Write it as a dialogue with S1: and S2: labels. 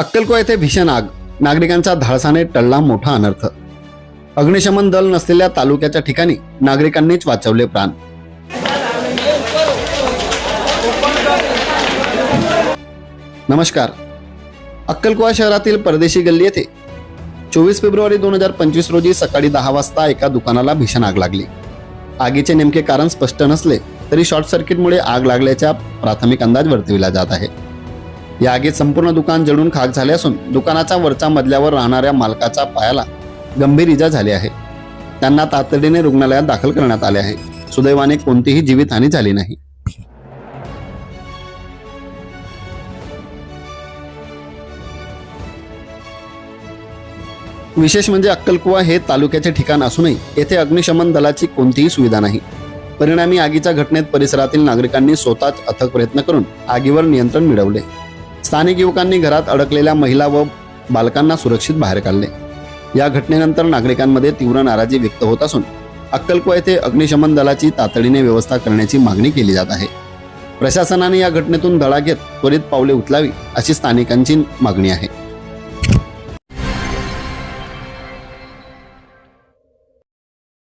S1: अक्कलको येथे भीषण आग. नागरिकांचा धाडसाने टळला मोठा अनर्थ. अग्निशमन दल नसलेल्या तालुक्याच्या ठिकाणी नागरिकांनीच वाचवले प्राण. नमस्कार. अक्कलकोवा शहरातील परदेशी गल्ली येथे चोवीस फेब्रुवारी दोन हजार पंचवीस रोजी सकाळी दहा वाजता एका दुकानाला भीषण आग लागली. आगीचे नेमके कारण स्पष्ट नसले तरी शॉर्ट सर्किटमुळे आग लागल्याचा प्राथमिक अंदाज वर्तविला जात आहे. या आगीत संपूर्ण दुकान जळून खाक झाले असून दुकानाचा वरचा मजल्यावर राहणाऱ्या मालकाच्या पायाला गंभीर इजा झाली आहे. त्यांना तातडीने रुग्णालयात दाखल करण्यात आले आहे. सुदैवाने कोणतीही जीवितहानी झाली नाही. विशेष म्हणजे अक्कलकुवा हे तालुक्याचे ठिकाण असूनही येथे अग्निशमन दलाची कोणतीही सुविधा नाही. परिणामी आगीच्या घटनेत परिसरातील नागरिकांनी स्वतःच अथक प्रयत्न करून आगीवर नियंत्रण मिळवले. स्थानिक युवकांनी घरात अडकलेल्या महिला व बालकांना सुरक्षित बाहेर काढले. या घटनेनंतर नागरिकांमध्ये तीव्र नाराजी व्यक्त होत असून अक्कलकुवा येथे अग्निशमन दलाची तातडीने व्यवस्था करण्याची मागणी केली जात आहे. प्रशासनाने या घटनेतून धडा घेत त्वरित पावले उचलावी अशी स्थानिकांची मागणी आहे.